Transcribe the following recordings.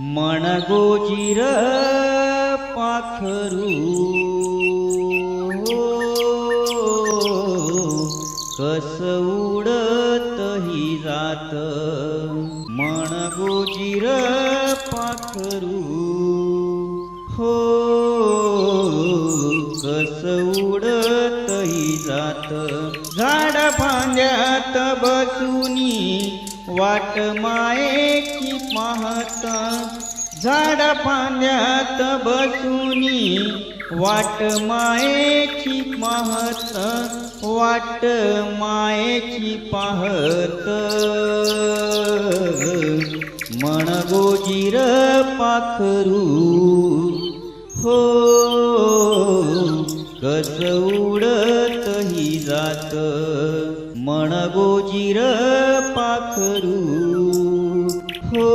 मणगोजीर पाखरू। कस उडतही जात? मणगोजीर पाखरू। हो कस उडतही जात? झाड फांद्यात बसूनी वाट मायेची पाहत झाडा फांद्यात बसूनी. वाट मायेची पाहत वाट मायेची पाहत. मन गोजीर पाखरू हो कस उडतही जात. मन गोजीर करू? हो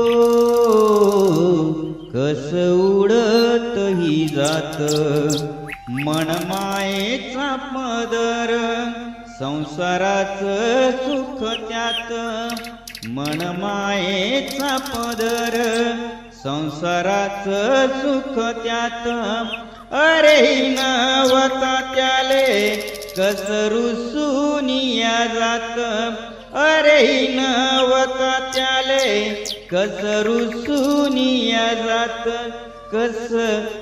कस उडत ही जात? मनमायेचा पदर संसाराच सुख त्यात. मनमायेचा पदर संसाराच सुख त्यात. अरे नवता त्याले कसरू सुनिया जात? अरे नवता त्याले कस रुसूनिया जात कस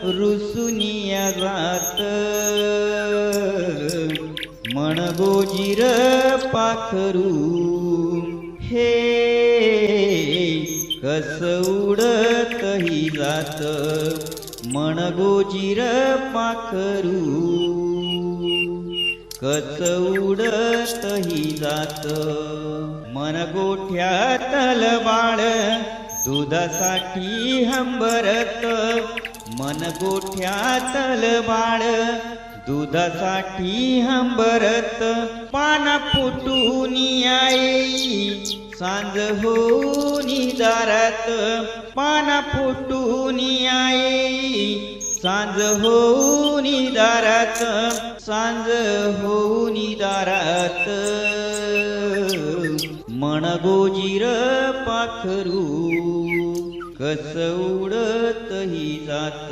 रुसुनिया जात. मन गोजीर पाखरू हे कस उडतही जात. मन गोजीर पाखरू कस उडतही जात. मन गोठ्यातल बाळ दुधासाठी हंबरत. मन गोठ्यातल बाळ दुधासाठी हंबरत. पाना फुटून आई सांज होऊन दारात पाना फुटून आई सांज होऊन दारात सांज होऊन दारात. मन गोजीर पाखरू कस उडतही जात.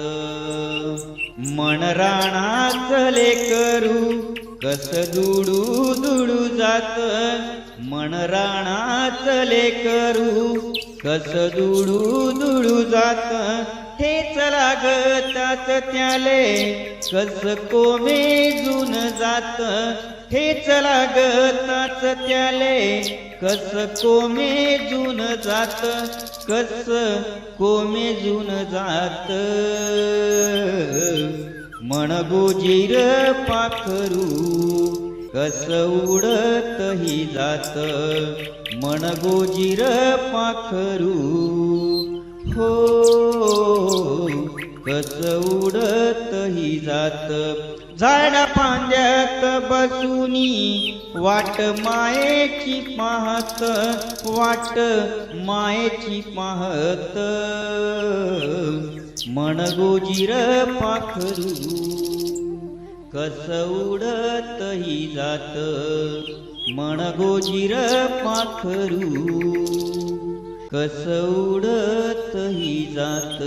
मन राणाचले लेकरू कस दुडू दुडू जात. मन राणाचले लेकरू कस दुडू दुडू जात. हेच लागताच त्याले कस कोमेजून जात? हेच लागताच त्याले कस कोमेजून जात? कस कोमेजून जात? मन गोजीर पाखरू कस उडतही जात? मन गोजीर पाखरू हो कस उडतही जात. झाड फांद्यात बसूनी वाट मायेची पाहत वाट मायेची पाहत. मन गोजीर पाखरू कस उडतही जात. मन गोजीर पाखरू. कस ही जात.